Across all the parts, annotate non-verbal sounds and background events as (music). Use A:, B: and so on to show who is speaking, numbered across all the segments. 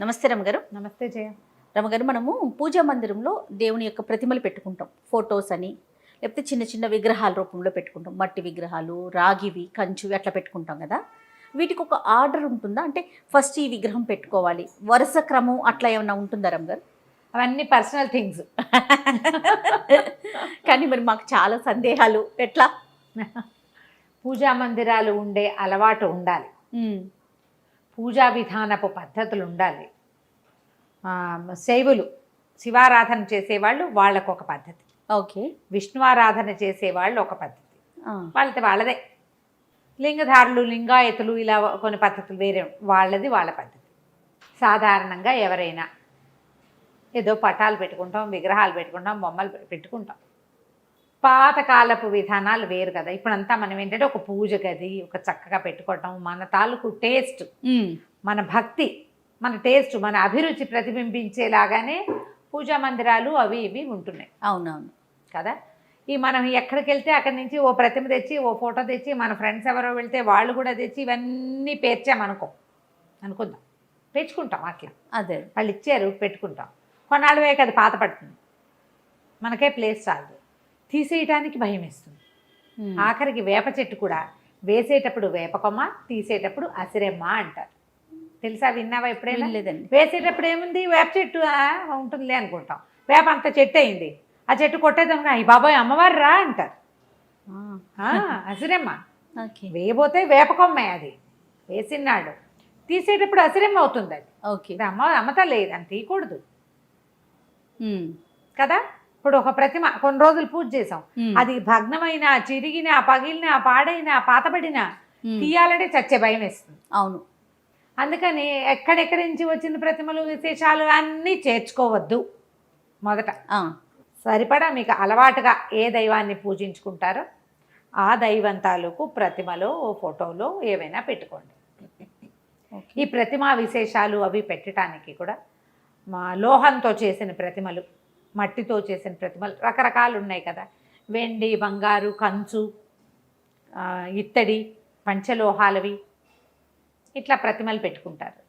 A: నమస్తే రమగారు.
B: నమస్తే జయ.
A: రమగారు మనము పూజా మందిరంలో దేవుని యొక్క ప్రతిమలు పెట్టుకుంటాం. ఫొటోస్ అని లేకపోతే చిన్న చిన్న విగ్రహాల రూపంలో పెట్టుకుంటాం. మట్టి విగ్రహాలు రాగివి కంచువి అట్లా పెట్టుకుంటాం కదా. వీటికి ఒక ఆర్డర్ ఉంటుందా? అంటే ఫస్ట్ ఈ విగ్రహం పెట్టుకోవాలి. వరుస క్రమం అట్లా ఏమైనా ఉంటుందా రమగారు?
B: అవన్నీ పర్సనల్ థింగ్స్. (laughs)
A: కానీ మరి మాకు చాలా సందేహాలు. ఎట్లా? (laughs)
B: పూజా మందిరాలు ఉండే అలవాటు ఉండాలి. పూజా విధానపు పద్ధతులు ఉండాలి. శైవులు శివారాధన చేసేవాళ్ళు వాళ్ళకు ఒక పద్ధతి.
A: ఓకే.
B: విష్ణువారాధన చేసేవాళ్ళు ఒక పద్ధతి. వాళ్ళది వాళ్ళదే. లింగధారులు లింగాయతులు ఇలా కొన్ని పద్ధతులు వేరే వాళ్ళది వాళ్ళ పద్ధతి. సాధారణంగా ఎవరైనా ఏదో పటాలు పెట్టుకుంటాం విగ్రహాలు పెట్టుకుంటాం బొమ్మలు పెట్టుకుంటాం. పాతకాలపు విధానాలు వేరు కదా. ఇప్పుడంతా మనం ఏంటంటే ఒక పూజ గది ఒక చక్కగా పెట్టుకోవటం మన తాలూకు టేస్ట్ మన భక్తి మన టేస్ట్ మన అభిరుచి ప్రతిబింబించేలాగానే పూజా మందిరాలు అవి ఇవి ఉంటున్నాయి.
A: అవునవును.
B: కదా? ఈ మనం ఎక్కడికి వెళ్తే అక్కడి నుంచి ఓ ప్రతిమ తెచ్చి ఓ ఫోటో తెచ్చి మన ఫ్రెండ్స్ ఎవరో వెళ్తే వాళ్ళు కూడా తెచ్చి ఇవన్నీ పేర్చామనుకో అనుకుందాం. పెంచుకుంటాం అట్లా.
A: అదే.
B: వాళ్ళు ఇచ్చారు పెట్టుకుంటాం. కొన్నాళ్ళు వేయక అది పాత పడుతుంది మనకే ప్లేస్ చాలదు. తీసేయటానికి భయం వేస్తుంది. ఆఖరికి వేప చెట్టు కూడా వేసేటప్పుడు వేపకొమ్మ తీసేటప్పుడు అసిరెమ్మ అంటారు. తెలుసా విన్నావా ఎప్పుడైనా?
A: లేదండి
B: వేసేటప్పుడు ఏముంది? వేప చెట్టు ఉంటుందిలే అనుకుంటాం. వేప అంత చెట్టు అయింది. ఆ చెట్టు కొట్టేదాం అయ్యి బాబాయ్ అమ్మవారు రా అంటారు. అసిరెమ్మ.
A: ఓకే.
B: వేయబోతే వేపకొమ్మే అది. వేసినాడు తీసేటప్పుడు అసిరెమ్మ అవుతుంది అది.
A: ఓకే.
B: అమ్మ అమ్మతా లేదు అని తీయకూడదు. కదా? ఇప్పుడు ఒక ప్రతిమ కొన్ని రోజులు పూజ చేసాం. అది భగ్నమైన చిరిగిన పగిలిన పాడైన పాతబడిన. తీయాలంటే చచ్చే భయం వేస్తుంది
A: అవును
B: అందుకని ఎక్కడెక్కడి నుంచి వచ్చిన ప్రతిమలు విశేషాలు అన్నీ చేర్చుకోవద్దు మొదట సరిపడా మీకు అలవాటుగా ఏ దైవాన్ని పూజించుకుంటారో ఆ దైవం తాలూకు ప్రతిమలో ఓ ఫోటోలో ఏవైనా పెట్టుకోండి. ఈ ప్రతిమా విశేషాలు అవి పెట్టడానికి కూడా మా లోహంతో చేసిన ప్రతిమలు మట్టితో చేసిన ప్రతిమలు రకరకాలు ఉన్నాయి కదా. వెండి బంగారు కంచు ఇత్తడి పంచలోహాలవి ఇట్లా ప్రతిమలు పెట్టుకుంటారు.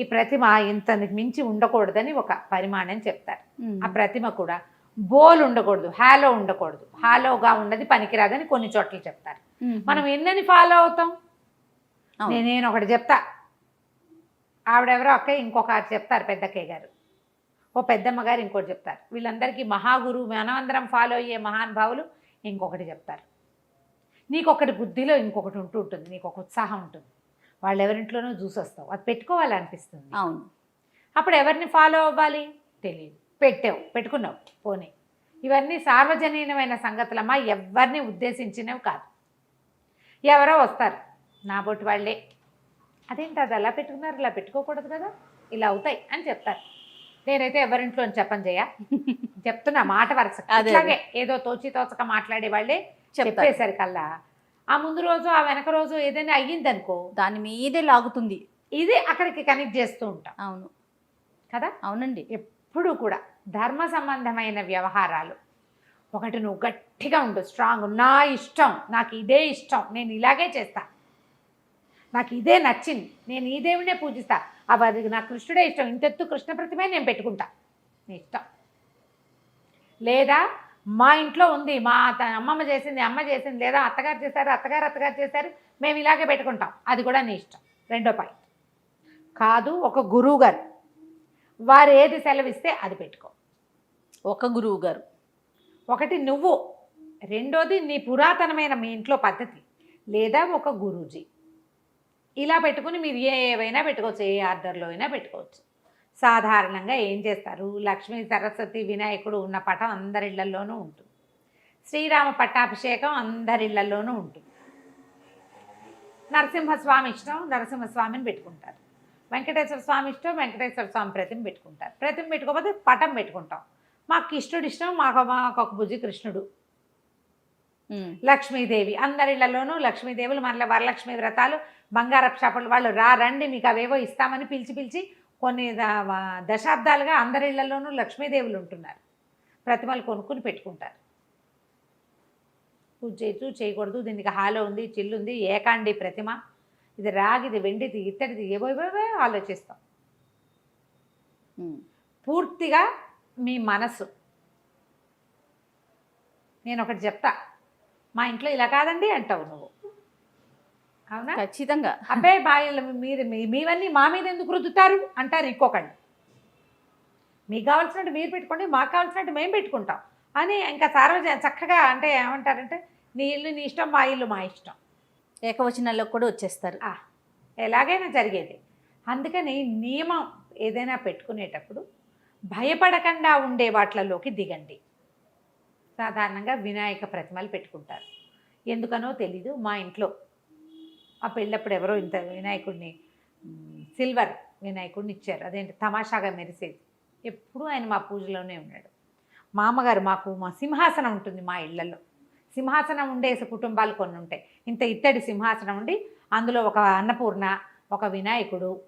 B: ఈ ప్రతిమ ఇంతకు మించి ఉండకూడదని ఒక పరిమాణం చెప్తారు. ఆ ప్రతిమ కూడా బోల్ ఉండకూడదు హాలో ఉండకూడదు. హాలోగా ఉన్నది పనికిరాదని కొన్ని చోట్ల చెప్తారు. మనం ఎన్నని ఫాలో అవుతాం. నేను ఒకటి చెప్తా. ఆవిడెవరో అక్కయ్య ఇంకొక చెప్తారు పెద్దక్కయ్య గారు. ఓ పెద్దమ్మ గారు ఇంకోటి చెప్తారు. వీళ్ళందరికీ మహాగురు మనమందరం ఫాలో అయ్యే మహానుభావులు ఇంకొకటి చెప్తారు. నీకొకటి బుద్ధిలో ఇంకొకటి ఉంటూ ఉంటుంది నీకు ఒక ఉత్సాహం ఉంటుంది. వాళ్ళు ఎవరింట్లోనో చూసి వస్తావు. అది పెట్టుకోవాలనిపిస్తుంది.
A: అవును.
B: అప్పుడు ఎవరిని ఫాలో అవ్వాలి? తెలియదు పెట్టావు పెట్టుకున్నావు పోనీ. ఇవన్నీ సార్వజనీనమైన సంగతులమ్మా ఎవరిని ఉద్దేశించినవి కాదు. ఎవరో వస్తారు నా బొట్టు వాళ్ళే. అదేంటి అది అలా పెట్టుకున్నారు ఇలా పెట్టుకోకూడదు కదా? ఇలా అవుతాయి అని చెప్తారు. నేనైతే ఎవరింట్లో చెప్పను చేయ చెప్తున్నా మాట వరుస.
A: అదే.
B: ఇట్లాగే ఏదో తోచి తోచక మాట్లాడే వాళ్ళే
A: చెప్తారు.
B: చెప్పేసరికల్లా. ఆ ముందు రోజు ఆ వెనక రోజు ఏదైనా అయ్యిందనుకో
A: దాని మీదే లాగుతుంది.
B: ఇది అక్కడికి కనెక్ట్ చేస్తూ ఉంటాం.
A: అవును.
B: కదా?
A: అవునండి.
B: ఎప్పుడు కూడా ధర్మ సంబంధమైన వ్యవహారాలు. ఒకటి నువ్వు గట్టిగా ఉండు స్ట్రాంగ్ నా ఇష్టం. నాకు ఇదే ఇష్టం. నేను ఇలాగే చేస్తా. నాకు ఇదే నచ్చింది. నేను ఈ దేవుడినే పూజిస్తా. అవి అది నాకు కృష్ణుడే ఇష్టం. ఇంతెత్తు కృష్ణ ప్రతిమే నేను పెట్టుకుంటా. నీ ఇష్టం. లేదా మా ఇంట్లో ఉంది మా అమ్మమ్మ చేసింది అమ్మ చేసింది లేదా అత్తగారు చేశారు అత్తగారు అత్తగారు చేశారు మేము ఇలాగే పెట్టుకుంటాం. అది కూడా నీ ఇష్టం. రెండో పాయింట్. కాదు ఒక గురువు గారు వారు ఏది సెలవిస్తే అది పెట్టుకో.
A: ఒక గురువు గారు
B: ఒకటి నువ్వు. రెండోది నీ పురాతనమైన మీ ఇంట్లో పద్ధతి. లేదా ఒక గురూజీ. ఇలా పెట్టుకుని మీరు ఏవైనా పెట్టుకోవచ్చు ఏ ఆర్డర్లో అయినా పెట్టుకోవచ్చు. సాధారణంగా ఏం చేస్తారు? లక్ష్మీ సరస్వతి వినాయకుడు ఉన్న పటం అందరిళ్ళలోనూ ఉంటుంది. శ్రీరామ పట్టాభిషేకం అందరిళ్ళలోనూ ఉంటుంది. నరసింహస్వామి ఇష్టం నరసింహస్వామిని పెట్టుకుంటారు. వెంకటేశ్వర స్వామి ఇష్టం వెంకటేశ్వర స్వామి ప్రతిమ పెట్టుకుంటారు. ప్రతిమ పెట్టుకోకపోతే పటం పెట్టుకుంటాం. మాకు కృష్ణుడు ఇష్టం మాకు మాకు ఒక బుజ్జి కృష్ణుడు. లక్ష్మీదేవి అందరిళ్ళలోనూ లక్ష్మీదేవులు మరల వరలక్ష్మి వ్రతాలు బంగారపు షాపులు వాళ్ళు రా రండి మీకు అవేవో ఇస్తామని పిలిచి పిలిచి కొన్ని దశాబ్దాలుగా అందరిళ్ళలోనూ లక్ష్మీదేవులు ఉంటున్నారు. ప్రతిమలు కొనుక్కుని పెట్టుకుంటారు. పూజ చేయొచ్చు చేయకూడదు దీనికి హాలో ఉంది చిల్లు ఉంది ఏకాండి ప్రతిమ. ఇది రాగిది వెండిది ఇత్తడిది ఏవో ఏవో ఆలోచిస్తాం. పూర్తిగా మీ మనసు. నేను ఒకటి చెప్తా మా ఇంట్లో ఇలా కాదండి అంటావు నువ్వు. అవునా?
A: ఖచ్చితంగా.
B: అబ్బాయి బాయిలు మీరు మీవన్నీ మా మీద ఎందుకు రుద్దుతారు? అంటారు ఇంకొకళ్ళు మీకు కావాల్సినట్టు మీరు పెట్టుకోండి మాకు కావాల్సినట్టు మేము పెట్టుకుంటాం. అని ఇంకా సార్వజన చక్కగా అంటే ఏమంటారంటే నీ ఇల్లు నీ ఇష్టం మా ఇల్లు మా ఇష్టం.
A: ఏకవచనాల్లో కూడా వచ్చేస్తారు.
B: ఎలాగైనా జరిగేది. అందుకని నియమం ఏదైనా పెట్టుకునేటప్పుడు భయపడకుండా ఉండే వాటిలలోకి దిగండి. సాధారణంగా వినాయక ప్రతిమలు పెట్టుకుంటారు. ఎందుకనో తెలీదు మా ఇంట్లో ఆ పెళ్ళప్పుడు ఎవరో ఇంత వినాయకుడిని సిల్వర్ వినాయకుడిని ఇచ్చారు. అదేంటి? తమాషాగా మెరిసేది. ఎప్పుడూ ఆయన మా పూజలోనే ఉన్నాడు. మా అమ్మగారు మాకు మా సింహాసనం ఉంటుంది మా ఇళ్ళలో. సింహాసనం ఉండేసి కుటుంబాలు కొన్ని ఉంటాయి. ఇంత ఇత్తడి సింహాసనం ఉండి అందులో ఒక అన్నపూర్ణ ఒక వినాయకుడు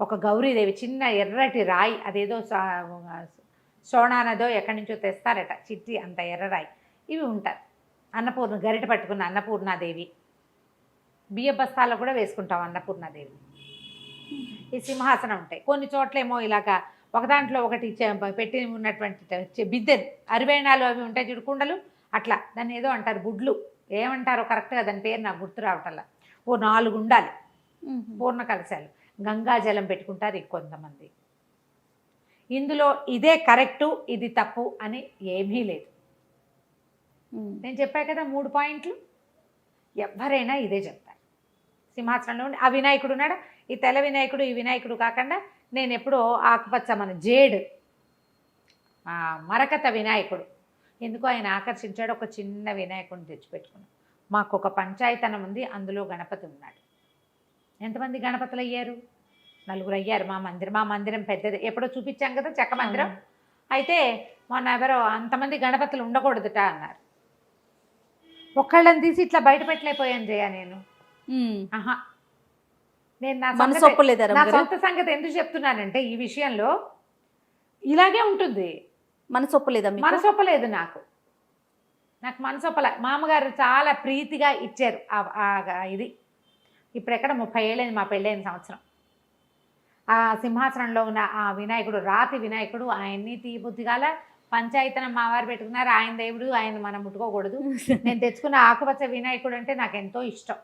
B: ఒక గౌరీదేవి చిన్న ఎర్రటి రాయి అదేదో సోనానదో ఎక్కడి నుంచో తెస్తారట చిట్టి అంత ఎర్ర రాయి. ఇవి ఉంటారు. అన్నపూర్ణ గరిట పట్టుకున్న అన్నపూర్ణాదేవి. బియ్య బస్తాల్లో కూడా వేసుకుంటాం అన్నపూర్ణాదేవి. ఈ సింహాసనం ఉంటాయి. కొన్ని చోట్లేమో ఇలాగా ఒక దాంట్లో ఒకటి పెట్టి ఉన్నటువంటి బిద్దెలు అరివేణాలు అవి ఉంటాయి చూడు కుండలు అట్లా. దాన్ని ఏదో అంటారు గుడ్లు. ఏమంటారో కరెక్ట్గా దాని పేరు నాకు గుర్తు రావటల్లా ఓ నాలుగు ఉండాలి. పూర్ణ కలశాలు. గంగాజలం పెట్టుకుంటారు కొంతమంది. ఇందులో ఇదే కరెక్టు ఇది తప్పు అని ఏమీ లేదు. నేను చెప్పా కదా మూడు పాయింట్లు? ఎవరైనా ఇదే చెప్తారు సింహాసనంలో ఉండి ఆ వినాయకుడు ఉన్నాడు? ఈ తెల్ల వినాయకుడు ఈ వినాయకుడు కాకుండా నేను ఎప్పుడో ఆకుపచ్చ మన జేడు మరకత వినాయకుడు. ఎందుకో ఆయన ఆకర్షించాడు ఒక చిన్న వినాయకుడిని తెచ్చిపెట్టుకున్నాం. మాకు ఒక పంచాయతనం ఉంది అందులో గణపతి ఉన్నాడు. ఎంతమంది గణపతులు అయ్యారు నలుగురు అయ్యారు మా మందిరం మా మందిరం పెద్దది. ఎప్పుడో చూపించాం కదా చెక్క మందిరం. అయితే మొన్న ఎవరో అంతమంది గణపతులు ఉండకూడదుట అన్నారు. ఒక్కళ్ళని తీసి ఇట్లా బయట పెట్టలేకపోయాను జయ నేను. ఆహా. నేను నా? సొంత సంగతి ఎందుకు చెప్తున్నానంటే ఈ విషయంలో ఇలాగే ఉంటుంది.
A: మనసు ఒప్పలేదా
B: మనసు ఒప్పలేదు నాకు. నాకు మనసు ఒప్పలే. మామగారు చాలా ప్రీతిగా ఇచ్చారు ఇది. ఇప్పుడు ఎక్కడ ముప్పై ఏళ్ళైంది మా పెళ్ళైన సంవత్సరం. ఆ సింహాసనంలో ఉన్న ఆ వినాయకుడు రాతి వినాయకుడు ఆయన్ని తీబుద్ధిగాల పంచాయతనం మావారు పెట్టుకున్నారు. ఆయన దేవుడు ఆయన మనం ముట్టుకోకూడదు. (laughs) నేను తెచ్చుకున్న ఆకుపచ్చ వినాయకుడు అంటే నాకు ఎంతో ఇష్టం.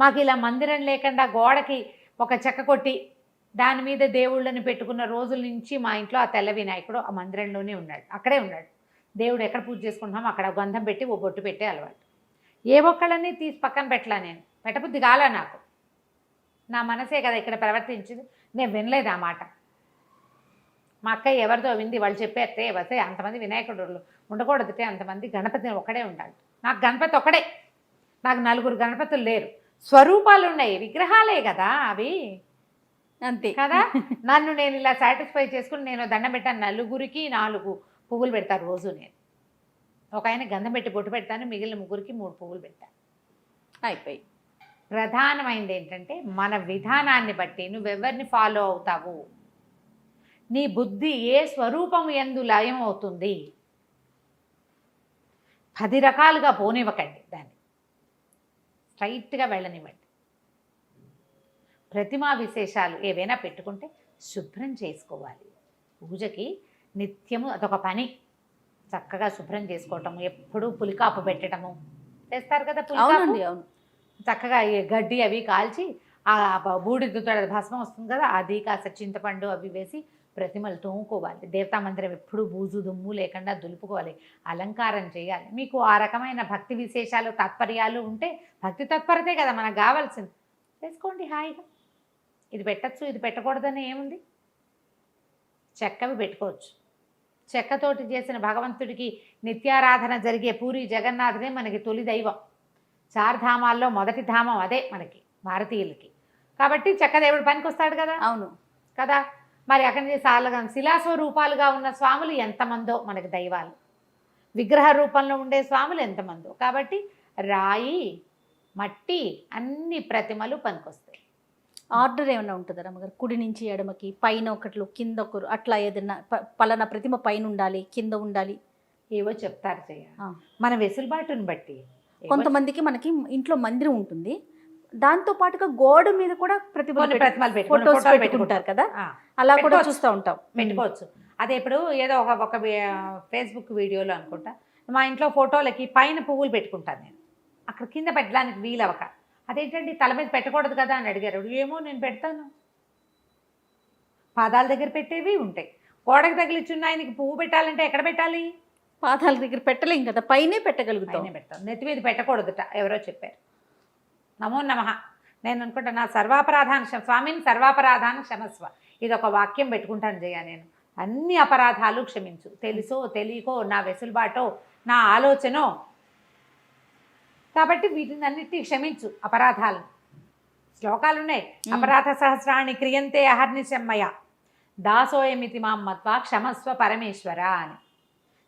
B: మాకు ఇలా మందిరం లేకుండా గోడకి ఒక చెక్క కొట్టి దాని మీద దేవుళ్ళని పెట్టుకున్న రోజుల నుంచి మా ఇంట్లో ఆ తెల్ల వినాయకుడు ఆ మందిరంలోనే ఉన్నాడు. అక్కడే ఉన్నాడు. దేవుడు ఎక్కడ పూజ చేసుకుంటున్నాం అక్కడ గంధం పెట్టి ఓ బొట్టు పెట్టే అలవాటు. ఏ ఒక్కళ్ళని తీసి పక్కన పెట్టలా నేను. పెట్టబుద్ధి కాలా నాకు. నా మనసే కదా ఇక్కడ ప్రవర్తించింది. నేను వినలేదు ఆ మాట. మా అక్క ఎవరితో వింది వాళ్ళు చెప్పేస్తే వస్తే అంతమంది వినాయకుడు ఉండకూడదుటే అంతమంది గణపతి ఒక్కడే ఉండాలి. నాకు గణపతి ఒక్కడే. నాకు నలుగురు గణపతులు లేరు. స్వరూపాలు ఉన్నాయి విగ్రహాలే కదా అవి.
A: అంతే.
B: కదా? నన్ను నేను ఇలా సాటిస్ఫై చేసుకుని నేను దండం పెట్టాను నలుగురికి నాలుగు పువ్వులు పెడతాను రోజు నేను. ఒక ఆయన గంధం పెట్టి బొట్టు పెడతాను మిగిలిన ముగ్గురికి మూడు పువ్వులు పెడతాను
A: అయిపోయి.
B: ప్రధానమైనది ఏంటంటే మన విధానాన్ని బట్టి నువ్వెవరిని ఫాలో అవుతావు? నీ బుద్ధి ఏ స్వరూపం ఎందు లయం అవుతుంది? పది రకాలుగా పోనివ్వకండి దాన్ని. స్ట్రైట్గా వెళ్ళనివ్వండి. ప్రతిమా విశేషాలు ఏవైనా పెట్టుకుంటే శుభ్రం చేసుకోవాలి. పూజకి నిత్యము అదొక పని. చక్కగా శుభ్రం చేసుకోవటము ఎప్పుడూ పులికాపు పెట్టడము. చేస్తారు కదా పులికాపు? చక్కగా గడ్డి అవి కాల్చి ఆ బూడిదతో భస్మం వస్తుంది కదా అది కాస్త చింతపండు అవి వేసి ప్రతిమలు తోముకోవాలి దేవతా మందిరం ఎప్పుడు బూజు దుమ్ము లేకుండా దులుపుకోవాలి. అలంకారం చేయాలి. మీకు ఆ రకమైన భక్తి విశేషాలు తాత్పర్యాలు ఉంటే భక్తి తత్పరతే కదా మనకు కావాల్సింది. చేసుకోండి హాయిగా. ఇది పెట్టచ్చు ఇది పెట్టకూడదని ఏముంది? చెక్కవి పెట్టుకోవచ్చు. చెక్కతోటి చేసిన భగవంతుడికి నిత్యారాధన జరిగే పూరి జగన్నాథుడే మనకి తొలి దైవం. చార్ధామాల్లో మొదటి ధామం అదే మనకి భారతీయులకి. కాబట్టి చెక్కదేవుడు పనికి వస్తాడు కదా?
A: అవును.
B: కదా? మరి అక్కడి నుంచి సాలగా శిలాస్వరూపాలుగా ఉన్న స్వాములు ఎంతమందో మనకి దైవాలు. విగ్రహ రూపంలో ఉండే స్వాములు ఎంతమందో. కాబట్టి రాయి మట్టి అన్ని ప్రతిమలు పనికొస్తాయి.
A: ఆర్డర్ ఏమైనా ఉంటుందా రమ్మగారు? కుడి నుంచి ఎడమకి పైన ఒకట్లు కింద ఒకరు అట్లా ఏదైనా పలానా ప్రతిమ పైన ఉండాలి కింద ఉండాలి?
B: ఏవో చెప్తారు. మన వెసులుబాటుని బట్టి.
A: కొంతమందికి మనకి ఇంట్లో మందిరం ఉంటుంది. దాంతో పాటుగా గోడ మీద కూడా ప్రతిమలు పెట్టు- ఫొటోస్ పెట్టుకుంటారు కదా? అలా కూడా. చూస్తూ ఉంటాం.
B: పెట్టుకోవచ్చు. అదే ఇప్పుడు ఏదో ఒక ఒక ఫేస్బుక్ వీడియోలో అనుకుంటా. మా ఇంట్లో ఫోటోలకి పైన పువ్వులు పెట్టుకుంటాను నేను. అక్కడ కింద పెట్టడానికి వీలవక అదేంటండి? తల మీద పెట్టకూడదు కదా అని అడిగారు. ఏమో నేను పెడతాను. పాదాల దగ్గర పెట్టేవి ఉంటాయి. గోడకు తగిలిచ్చున్న ఆయనకి పువ్వు పెట్టాలంటే ఎక్కడ పెట్టాలి?
A: పాదాల దగ్గర పెట్టలేం కదా? పైనే పెట్టగలుగుతాం.
B: పెడతాం. నెత్తి మీద పెట్టకూడదుట. ఎవరో చెప్పారు. నమో నమ. నేను అనుకుంటా నా సర్వాపరాధాన్ని క్షమ స్వామిని సర్వాపరాధాన్ని క్షమస్వ ఇది ఒక వాక్యం పెట్టుకుంటాను జయ నేను. అన్ని అపరాధాలు క్షమించు. తెలుసో తెలియకో నా వెసులుబాటో నా ఆలోచనో. కాబట్టి వీటిని అన్నిటినీ క్షమించు అపరాధాలను శ్లోకాలు ఉన్నాయి అపరాధ సహస్రాన్ని క్రియంతే అహర్నిశమ్మయ దాసోయమితి మాం మత్వా క్షమస్వ పరమేశ్వర అని.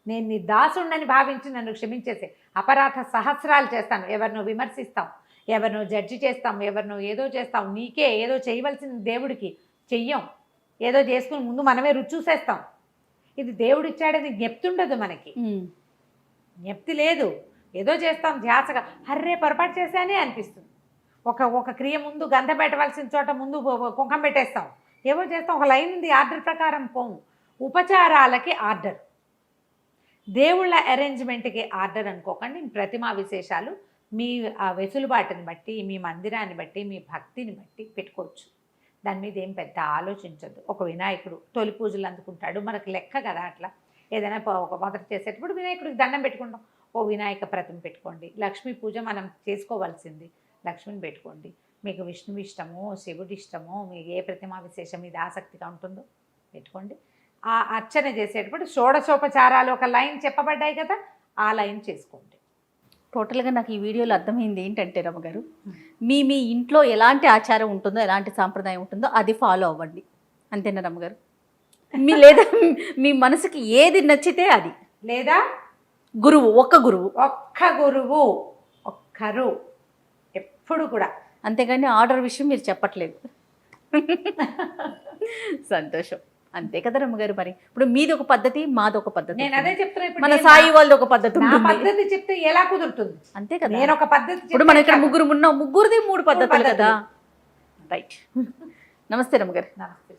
B: నేను నీ దాసుండని భావించి నన్ను క్షమించేసే అపరాధ సహస్రాలు చేస్తాను. ఎవరినో విమర్శిస్తాం. ఎవరినో జడ్జి చేస్తాం ఎవరినో ఏదో చేస్తాం నీకే ఏదో చేయవలసిన దేవుడికి. చెయ్యం. ఏదో చేసుకుని ముందు మనమే రుచి చూసేస్తాం. ఇది దేవుడు ఇచ్చాడని జ్ఞప్తుండదు మనకి. జ్ఞప్తి లేదు. ఏదో చేస్తాం ధ్యాసగా. హర్రే పొరపాటు చేశానే అనిపిస్తుంది. ఒక ఒక క్రియ ముందు గంధ పెట్టవలసిన చోట ముందు కుంకం పెట్టేస్తాం. ఏవో చేస్తాం. ఒక లైన్ ఉంది ఆర్డర్ ప్రకారం పోము. ఉపచారాలకి ఆర్డర్. దేవుళ్ళ అరేంజ్మెంట్కి ఆర్డర్ అనుకోకండి. ప్రతిమా విశేషాలు మీ ఆ వెసులుబాటుని బట్టి మీ మందిరాన్ని బట్టి మీ భక్తిని బట్టి పెట్టుకోవచ్చు. దాని మీద ఏం పెద్ద ఆలోచించద్దు. ఒక వినాయకుడు తొలి పూజలు అందుకుంటాడు. మనకు లెక్క కదా అట్లా. ఏదైనా ప- ఒక మొదట చేసేటప్పుడు వినాయకుడికి దండం పెట్టుకుంటాం. ఓ వినాయక ప్రతిమ పెట్టుకోండి. లక్ష్మీ పూజ మనం చేసుకోవాల్సింది. లక్ష్మిని పెట్టుకోండి. మీకు విష్ణువు ఇష్టము శివుడి ఇష్టము మీకు ఏ ప్రతిమా విశేషం మీద ఆసక్తిగా ఉంటుందో పెట్టుకోండి. ఆ అర్చన చేసేటప్పుడు షోడశోపచారాలు ఒక లైన్ చెప్పబడ్డాయి కదా ఆ లైన్ చేసుకోండి.
A: టోటల్గా నాకు ఈ వీడియోలో అర్థమైంది ఏంటంటే రమ్మగారు మీ మీ ఇంట్లో ఎలాంటి ఆచారం ఉంటుందో ఎలాంటి సాంప్రదాయం ఉంటుందో అది ఫాలో అవ్వండి. అంతేనా రమ్మగారు మీ లేదా మీ మనసుకి ఏది నచ్చితే అది.
B: లేదా?
A: గురువు ఒక్క గురువు.
B: ఒక్క గురువు ఒక్కరు ఎప్పుడు కూడా.
A: అంతేగాని ఆర్డర్ విషయం మీరు చెప్పట్లేదు. (laughs) సంతోషం. అంతే కదా రమ్మగారు మరి. ఇప్పుడు మీది ఒక పద్ధతి మాది ఒక పద్ధతి
B: నేను అదే చెప్తున్నా ఇప్పుడు
A: మన
B: నేను
A: సాయి వాళ్ళది ఒక పద్ధతి
B: నా
A: ఉంటుంది.
B: పద్ధతి చెప్తే ఎలా కుదురుతుంది?
A: అంతే కదా.
B: నేను ఒక పద్ధతి
A: ఇప్పుడు మనం ఇక్కడ
B: చెప్తే
A: ముగ్గురు ఉన్నాం ముగ్గురుది మూడు పద్ధతులు కదా.
B: పద్ధతులు.
A: రైట్ (laughs) నమస్తే రమ్మగారు
B: నమస్తే